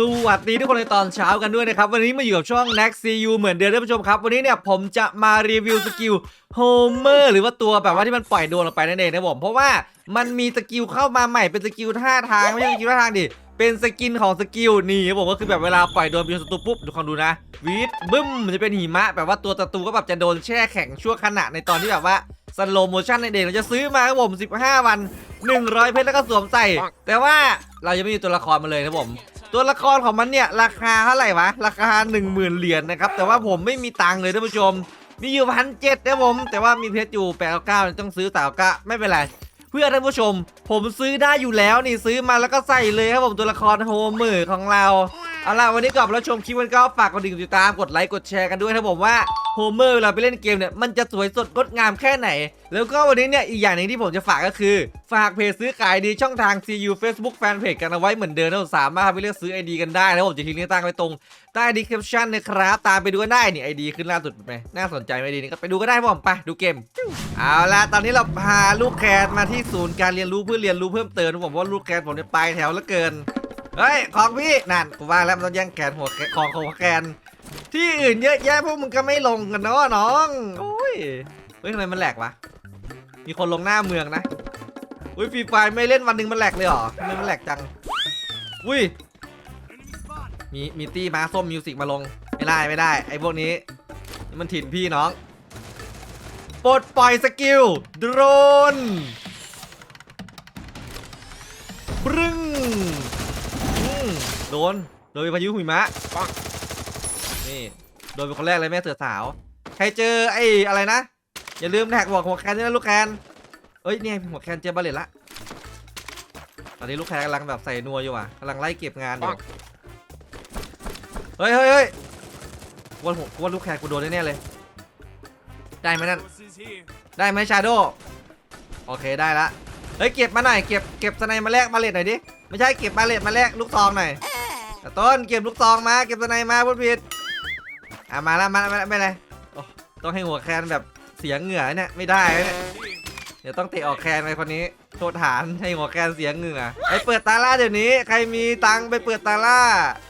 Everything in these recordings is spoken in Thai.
สวัสดีทุกคนในตอนเช้ากันด้วยนะครับ วันนี้มาอยู่กับช่อง Next CU เหมือนเดิมท่านผู้ชมครับ วันนี้เนี่ยผมจะมารีวิวสกิลโฮเมอร์หรือว่าตัวแบบว่าที่มันปล่อยโดนออกไปนั่นเองนะผม เพราะว่ามันมีสกิลเข้ามาใหม่เป็นสกิลท่าทาง ไม่ใช่สกิลท่าทางดิ เป็นสกินของสกิลนี่ครับผมก็คือแบบเวลาปล่อยโดนไปโดนศัตรูปุ๊บดูคอนดูนะวีดบึ้มจะเป็นหิมะแบบว่าตัวศัตรูก็แบบจะโดนแช่แข็งชั่วขณะในตอนที่แบบว่าสโลโมชั่นในเด็กเราจะซื้อมาครับผม 15 วัน 100 เพชรแล้วก็สวมใส่ แต่ว่าเรายังไม่มีตัวละครมาเลยนะผม ตัวละครของมันเนี่ยราคาเท่าไหร่วะราคา 1 0,000เหรียญนะครับแต่ว่าผมไม่มีตังค์เลยท่านผู้ชม มีอยู่พันเจ็ดนะผมแต่ว่ามีเพชรอยู่แปดเก้าต้องซื้อสาวก้าไม่เป็นไรเพื่อท่านผู้ชม ผมซื้อได้อยู่แล้วนี่ซื้อมาแล้วก็ใส่เลยครับผมตัวละครโฮเมอร์ของเรา เอาล่ะวันนี้ก่อนเราชมคลิปกันก็ฝากกดติดตามกดไลค์กดแชร์กันด้วยนะผมว่าโฮเมอร์เวลาไปเล่นเกมเนี่ยมันจะสวยสดงดงามแค่ไหน แล้วก็วันนี้เนี่ยอีกอย่างหนึ่งที่ผมจะฝากก็คือ ฝากเพจซื้อขายดีช่องทาง CU Facebook Fanpage กันเอาไว้เหมือนเดิมนะสามารถไปเลือกซื้อไอดีกันได้นะผมจะทิ้งลิงก์ตั้งไว้ตรงใต้ description นะครับ ตามไปดูกันได้นี่ไอดีขึ้นล่าสุดไหมน่าสนใจไหมดีนี่ก็ไปดูก็ได้ผมไปดูเกม เอาล่ะตอนนี้เราพาลูกแคทมาที่ศูนย์การเรียนรู้เพื่อเรียนรู้เพิ่มเติมผมว่าลูกแคทผมเนี่ยไปแถวเหลือเกิน เฮ้ยของพี่นั่นกูว่าแล้วมันต้องแย่งแขนหัวแขนของของหัวแขนที่อื่นเยอะแยะพวกมึงก็ไม่ลงกันเนาะน้องโอ้ยเฮ้ยทำไมมันแหลกวะมีคนลงหน้าเมืองนะอุ้ยฟรีไฟไม่เล่นวันหนึ่งมันแหลกเลยเหรอทำไมมันแหลกจังอุ้ยมีมีตี้มาส้มมิวสิกมาลงไม่ได้ไม่ได้ ไอ้พวกนี้มันถิ่นพี่น้องปลดปล่อยสกิลโดรน โดน โดนพายุหิมะปังนี่ โดนเป็นคนแรกเลยแม่เสือสาว ใครเจอไอ้อะไรนะ อย่าลืมแท็กบอกหัวแคนด้วยนะลูกแคนเอ้ยเนี่ยหัวแคนเจอบาเลตละ ตอนนี้ลูกแคนกำลังแบบใส่นัวอยู่อะกำลังไล่เก็บงานอยู่ เฮ้ยเฮ้ยเฮ้ยกวนหัวกวนลูกแคนกูโดนแน่ๆเลย ได้ไหมนั่น ได้ไหมชาโดโอเคได้ละ เฮ้ยเก็บมาหน่อยเก็บเก็บสไนมาแลกมาเลตหน่อยดิ ไม่ใช่เก็บมาเลตมาแลกลูกซองหน่อย ต่ต้นเก็บลูกซองมาเก็บสไนมาพูดผิดอะมาแล้วมาแล้วมาแล้วไม่เป็นไรโอ้ต้องให้หัวแคนแบบเสียเหงื่อเนี่ยไม่ได้นะเนี่ยเดี๋ยวต้องเตะออกแคนไปคนนี้โทษฐานให้หัวแคนเสียเหงื่อไปเปิดตาล่าเดี๋ยวนี้ ใครมีตังค์ไปเปิดตาล่า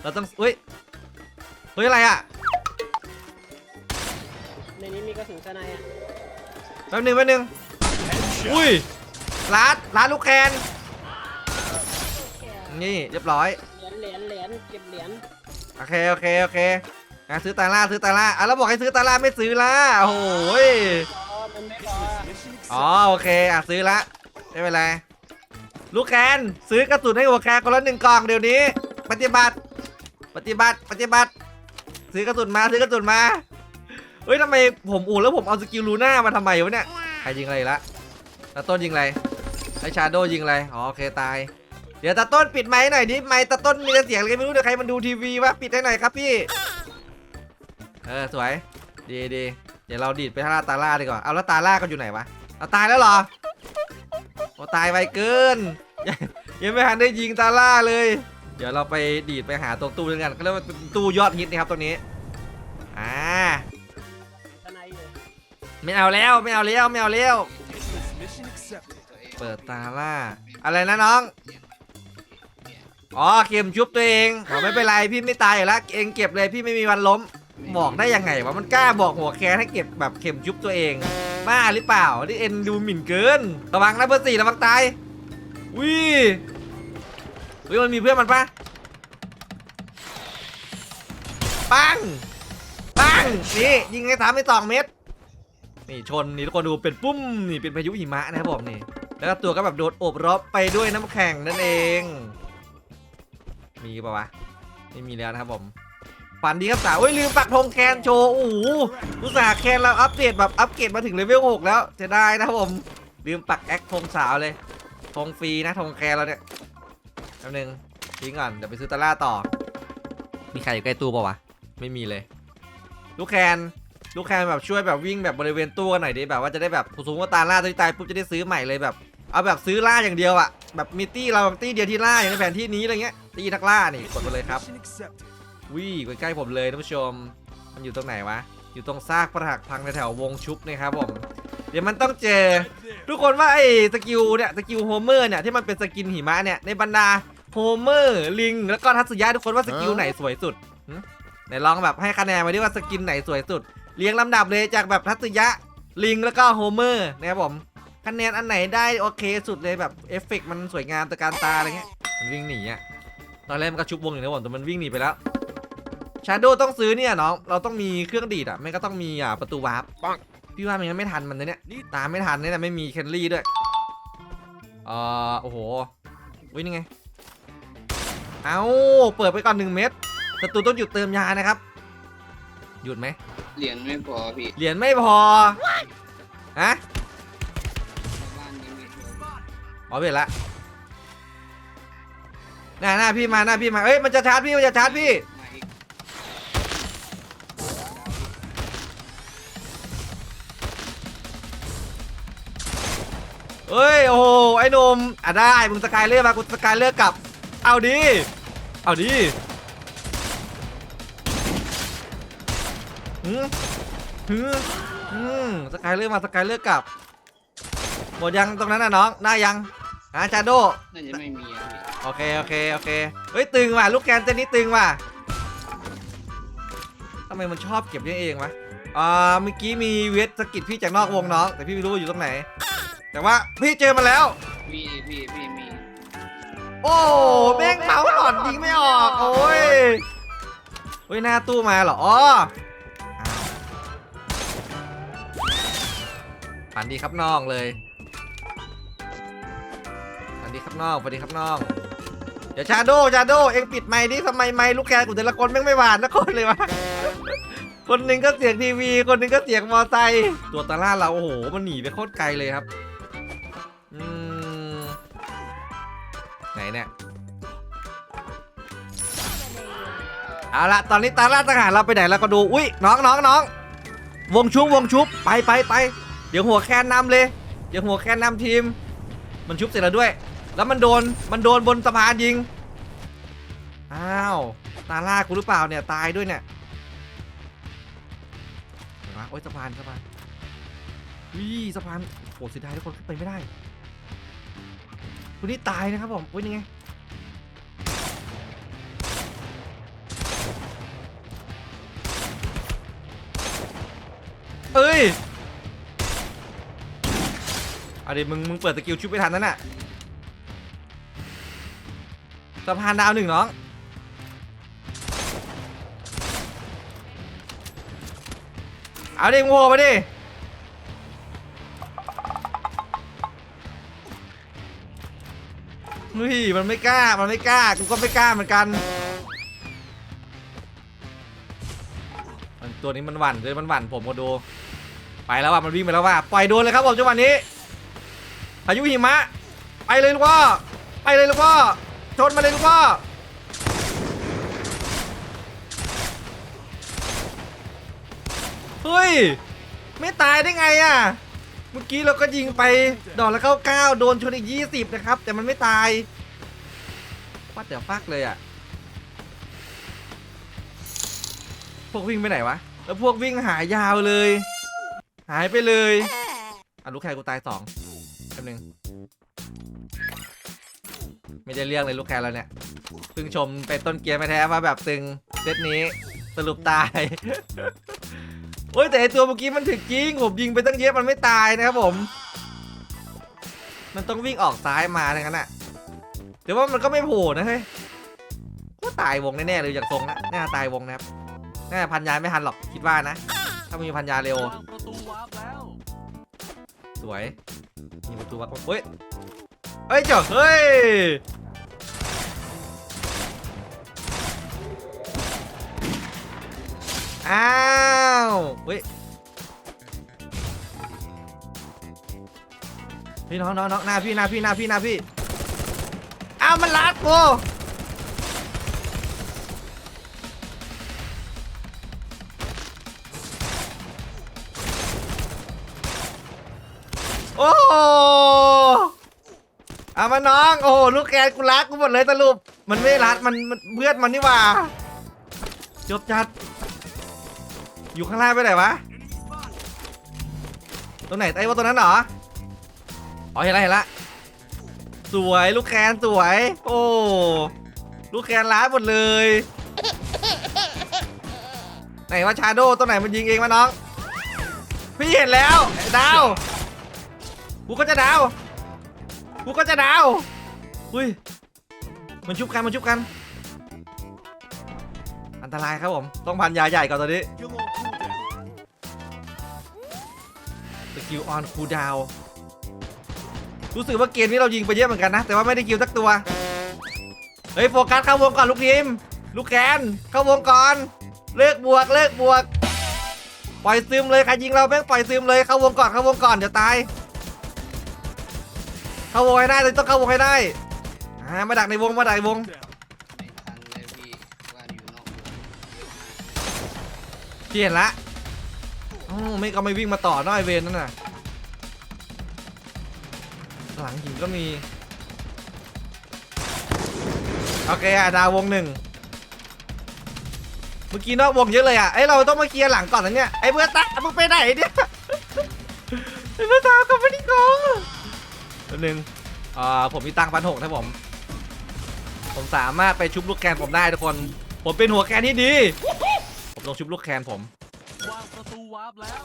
เราต้องอุ้ยเฮ้ยอะไรอะในนี้มีกระสุนสไนด์อะแป๊บหนึงแป๊บหนึงอุ้ยร้านร้านลูกแคนนี่เรียบร้อยเหรี ยญเหรียญเก็บเหรียญโอเคโอเคโอเคอะซื้อตาล่าซื้อตาล่าอะแล้วบอกให้ซื้อตาล่าไม่ซื้อละโอ้โหยอ๋อมันไม่พออ๋อโอเคอะซื้อละไม่เป็นไรลูกแคนซื้อกระสุนให้หัวแคนคนละหนึ่งกล่องเดี๋ยวนี้ ปฏิบัติ ปฏิบัติปฏิบัติ ซื้อกระสุนมาซื้อกระสุนมาเฮ้ยทำไมผมอู่แล้วผมเอาสกิลลูน่ามาทำไมวะเนี่ยใครยิงอะไรอีกละตาต้นยิงอะไรไอชาโดยิงอะไรอ๋อโอเคตาย ดี๋ยวตาต้นปิดไมค์หน่อยดิไมค์ตาต้นมีแต่เสียงอะไรไม่รู้เดี๋ยวใครมันดูทีวีวะปิดให้หน่อยครับพี่ เออสวย ดีดีเดี๋ยวเราดีดไปท่าตาล่าดีกว่าเอาแล้วตาล่าก็อยู่ไหนวะเอาตายแล้วเหรอโอ้ตายไวเกิน ยังไม่ทันได้ยิงตาล่าเลย เดี๋ยวเราไปดีดไปหาตรงตู้ด้วยกันเขาเรียกว่าตู้ยอดฮิตนะครับตรงนี้อ่าไนด์อยู่ไม่เอาแล้วไม่เอาแล้วไม่เอาแล้วเปิดตาล่า อะไรนะน้อง อ๋อเข็มชุบตัวเองบอไม่เป็นไรพี่ไม่ตายอยู่แล้วเองเก็บเลยพี่ไม่มีวันล้ม บอกได้ยังไงวะมันกล้าบอกหัวแคนให้เก็บแบบเข็มชุบตัวเองบ้าหรือเปล่านี่เอ็นดูหมิ่นเกินระวังนะเบอร์สี่ระวังตายวิวิมันมีเพื่อนมันปะปังปังนี่ยิงให้สามไปสองเม็ดนี่ชนนี่ทุกคนดูเป็นปุ้มนี่เป็นพายุหิมะนะครับผมนี่แล้วก็ตัวก็แบบโดนโอบรอบไปด้วยน้ำแข็งนั่นเอง มีปะวะ ไม่มีแล้วนะครับผม ฝันดีครับสาวเอ้ยลืมปักธงแคนโชว์โอ้โหอุตส่าห์แคนเราอัปเดตแบบอัปเกรดมาถึงเลเวล6แล้วจะได้นะครับผม ลืมปักแอคธงสาวเลยธงฟรีนะธงแคนเราเนี่ยแป๊บนึงทิ้งก่อนเดี๋ยวไปซื้อตะล่าต่อ มีใครอยู่ใกล้ตู้ปะวะ ไม่มีเลย ลูกแคนลูกแคนแบบช่วยแบบวิ่งแบบบริเวณตู้กันหน่อยดิแบบว่าจะได้แบบสมมติว่าตาล่าตัวที่ตายปุ๊บจะได้ซื้อใหม่เลยแบบเอาแบบซื้อล่าอย่างเดียวอะแบบมีตี้เราตี้เดียวที่ล่าอย่างในแผนที่นี้อะไรเงี้ย ตี้นักล่านี่กดไปเลยครับวิใกล้ๆผมเลยท่านผู้ชม มันอยู่ตรงไหนวะ อยู่ตรงซากปรักหักพังในแถววงชุบนะครับผม เดี๋ยวมันต้องเจอ ทุกคนว่าไอ้สกิลเนี่ยสกิลโฮเมอร์เนี่ยที่มันเป็นสกินหิมะเนี่ยในบรรดาโฮเมอร์ลิงแล้วก็ทัศยะทุกคนว่าสกิลไหนสวยสุดหึไหนลองแบบให้คะแนนมาดิว่าสกินไหนสวยสุด เรียงลำดับเลยจากแบบทัศยะลิงแล้วก็โฮเมอร์นะครับผมคะแนนอันไหนได้โอเคสุดเลยแบบเอฟเฟกต์มันสวยงามตะการตาอะไรเงี้ยมันวิ่งหนีอะ ตอนแรกมันก็ชุบวงอยู่นะผมแต่มันวิ่งหนีไปแล้วชาโดต้องซื้อเนี่ยน้องเราต้องมีเครื่องดีดอะไม่ก็ต้องมีอ่าประตูวาร์ปพี่ว่ามันยังไม่ทันมันนะเนี่ยตามไม่ทันเนี่ยนะไม่มีเคนลี่ด้วยเอ่อโอ้โหวิ่งยังไงเอาเปิดไปก่อนหนึ่งเม็ดศัตรูต้องหยุดเติมยานะครับ หยุดไหมเหรียญไม่พอพี่เหรียญไม่พอฮะบ้านนี้มีอ๋อเปลี่ยนละ หน้าหน้าพี่มาหน้าพี่มาเอ้ยมันจะชาร์จพี่มันจะชาร์จพี่มาอีกเอ้ยโอ้โหไอ้หนมอะได้มึงสกายเลือกมากูสกายเลือกกลับ เอาดิเอาดิหืมหืมหืมสกายเลือกมาสกายเลือกกลับหมดยังตรงนั้นน่ะน้องได้ยัง อะชาโดน่าจะไม่มีอะพี่โอเคโอเคโอเคเฮ้ยตึงว่ะลูกแกนเต้นนี้ตึงว่ะทำไมมันชอบเก็บนี่เองวะอ่าเมื่อกี้มีเวทสะกิดพี่จากนอกวงน้องแต่พี่ไม่รู้ว่าอยู่ตรงไหน แต่ว่าพี่เจอมาแล้วมีพี่พี่มีโอ้แม่งเมาส์หลอดยิงไม่ออกโอ้ยเฮ้ยหน้าตู้มาเหรออ๋ออ้าวฝันดีครับน้องเลยฝัน ดีครับน้องฝันดีครับน้อง เดี๋ยวชาโดชาโดเอ็งปิดไมค์ดิทำไมไมค์ลูกแกกูแต่ละคนแม่งไม่หวานนะคนเลยวะ คนหนึ่งก็เสียงทีวี คนหนึ่งก็เสียงมอไซค์ตัวตาล่าเราโอ้โหมันหนีไปโคตรไกลเลยครับอืมไหนเนี่ยเอาละตอนนี้ตาล่าทหารเราไปไหนแล้วก็ดู อุ้ยน้องน้องน้องวงชุบวงชุบไปไปไปเดี๋ยวหัวแคนนำเลย เดี๋ยวหัวแคนนำทีม มันชุบเสร็จแล้วด้วย แล้วมันโดนมันโดนบนสะพานยิง อ้าวตาล่ากูหรือเปล่าเนี่ยตายด้วยเนี่ยเห็นปะโอ้ยสะพานสะพานวิสะพานโหเสียดายทุกคนขึ้นไปไม่ได้คุณนี่ตายนะครับผมอุ้ยนี่ไงเอ้ยอาดิมึงมึงเปิดสกิลชุบไม่ทันนั่นน่ะ สะพานดาวหนึ่งน้อง เอาดิงโผล่มาดิเฮ้ยมันไม่กล้า มันไม่กล้า กูก็ไม่กล้าเหมือนกัน มันตัวนี้มันหวั่นเลยมันหวั่นผมก็ดู ไปแล้วว่ะ มันวิ่งไปแล้วว่ะ ปล่อยโดนเลยครับผมจังหวะนี้พายุหิมะ ไปเลยลูกพ่อไปเลยลูกพ่อ ชนมาเลยลูกพ่อเฮ้ย ไม่ตายได้ไงอะ เมื่อกี้เราก็ยิงไปดอกละเก้าเก้าโดนชนอีกยี่สิบนะครับ แต่มันไม่ตายว่าแต่ฟักเลยอะ พวกวิ่งไปไหนวะ แล้วพวกวิ่งหายยาวเลย หายไปเลยอะลูกแคร์กูตายสองแป๊บนึง ไม่ได้เรื่องเลยลูกแคร์เราเนี่ยเพิ่งชมเป็นต้นเกียร์มาแท้ว่าแบบตึงเซตนี้สรุปตาย โอ้ยแต่ไอตัวเมื่อกี้มันถึกจริง ผมยิงไปตั้งเยอะมันไม่ตายนะครับผม มันต้องวิ่งออกซ้ายมาทั้งนั้นอะแต่ว่ามันก็ไม่โผล่นะเฮ้ยก็ตายวงแน่ๆเลยอย่างทรงนะน่าตายวงนะครับน่าจะพันยาไม่ทันหรอกคิดว่านะ ถ้ามีพันยาเร็ววางประตูวาร์ปแล้วสวย มีประตูวัดเฮ้ย เฮ้ยเจ้าเฮ้ยอ้าวเฮ้ยพี่น้องน้องน้องหน้าพี่หน้าพี่หน้าพี่หน้าพี่อ้าวมันลัดกูโอ้ เอามาน้อง โอ้โหลูกแกนกูรักกูหมดเลยสรุป มันไม่รัดมันมันเพื่อนมันนี่หว่า จบจัด อยู่ข้างล่างไปไหนวะ ตรงไหนไอ้ว่าตรงนั้นเหรอ อ๋อเห็นละเห็นละ สวยลูกแคนสวย โอ้ ลูกแคนล้านหมดเลย ไหนว่าชาโดตัวไหนมันยิงเองวะน้อง พี่เห็นแล้วดาว กูก็จะดาว กูก็จะดาวอุ้ยมันชุบกันมันชุบกัน อันตรายครับผม ต้องพันยาใหญ่ก่อนตอนนี้สกิลออนคูดาวรู้สึกว่าเกมนี้เรายิงไปเยอะเหมือนกันนะ แต่ว่าไม่ได้กิลสักตัว เฮ้ยโฟกัสเข้าวงก่อนลูกทีม ลูกแคนเข้าวงก่อน เลิกบวกเลิกบวก ปล่อยซึมเลยใครยิงเราแม่งปล่อยซึมเลยเข้าวงก่อนเข้าวงก่อนเดี๋ยวตาย เข้าวงให้ได้เลยต้องเข้าวงให้ได้อ่ามาดักในวงมาดักในวงไม่ทันเลยพี่ว่าอยู่นอกวงพี่เห็นละอ๋อไม่ก็ไม่วิ่งมาต่อน้อยเวนนั่นน่ะหลังหินก็มีโอเคอะดาววงหนึ่งเมื่อกี้นอกวงเยอะเลยอะเอ้ยเราต้องมาเคลียร์หลังก่อนนะเนี่ยไอเพื่อนตามึงไปไหนเนี่ยไอเพื่อนตากลับไปที่กอง ตัวหนึ่งอ่าผมมีตังค์พันหกนะผม ผมสามารถไปชุบลูกแคนผมได้ทุกคน ผมเป็นหัวแคนที่ดี ผมลงชุบลูกแคนผมวางประตูวาร์ปแล้ว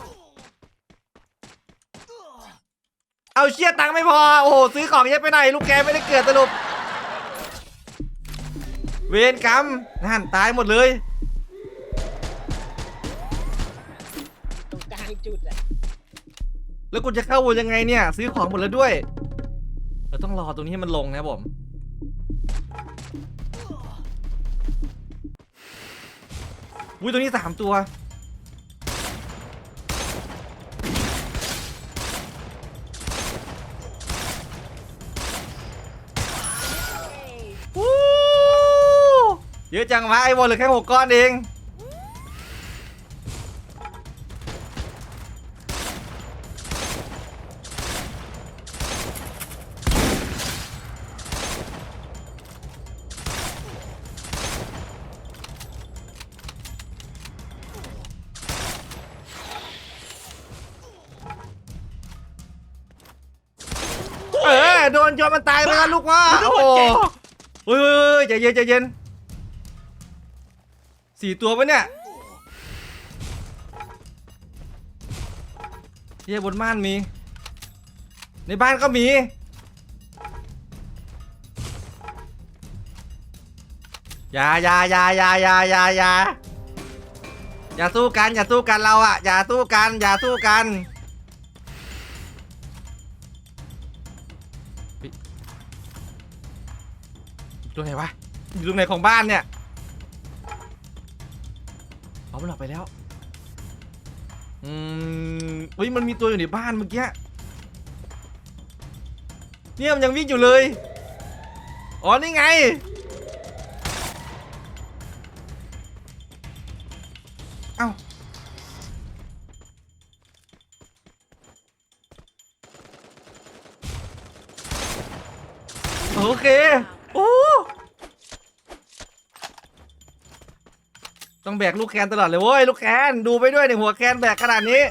เอาเชี่ยตังค์ไม่พอ โอ้โหซื้อของเยอะไปหน่อยลูกแกไม่ได้เกิดสรุป เวรกรรมนั่นตายหมดเลย ตรงกลางจุดอะแล้วกูจะเข้าวนยังไงเนี่ย ซื้อของหมดแล้วด้วยเราต้องรอตรงนี้ให้มันลงนะครับผมอุ้ยตรงนี้สามตัววู้เยอะจังวะไอ้บอลเหลือแค่หกก้อนเอง โดนโจนมันตายไปแล้วลูกว่าโอ้โหเฮ้ยเยเฮ้ยใจเย็นใจเย็นสี่ตัวปะเนี่ยเฮียบนบ้านมี ในบ้านก็มี อย่าอย่าอย่าอย่าอย่าอย่าอย่าอย่าสู้กัน อย่าสู้กันเราอะอย่าสู้กัน อย่าสู้กัน อยู่ตรงไหนวะ อยู่ตรงไหนของบ้านเนี่ยเอามันออกไปแล้ว อืมเฮ้ยมันมีตัวอยู่ในบ้านเมื่อกี้ เนี่ยมันยังวิ่งอยู่เลย อ๋อนี่ไง เอ้าโอเค โอ้ ต้องแบกลูกแคนตลอดเลยเว้ยลูกแคนดูไปด้วยในหัวแคนแบกขนาดนี้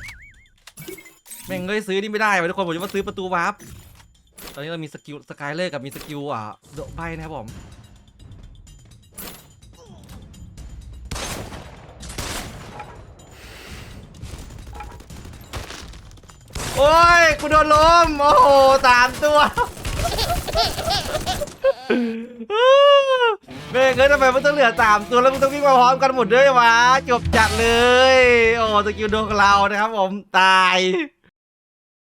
แม่งเลยซื้อนี่ไม่ได้ว่ะทุกคนผมจะมาซื้อประตูวาร์ปตอนนี้เรามีสกิลสกายเลอร์กับมีสกิลอะโดดใบนะครับผมโอ้ยกูโดนล้มโอ้โหสามตัว เม่งเอ้ยทำไมมันต้องเหลือสามตัวแล้วมันต้องวิ่งมาพร้อมกันหมดด้วยวะจบจัดเลย โอ้สกิลโดนของเรานะครับผมตาย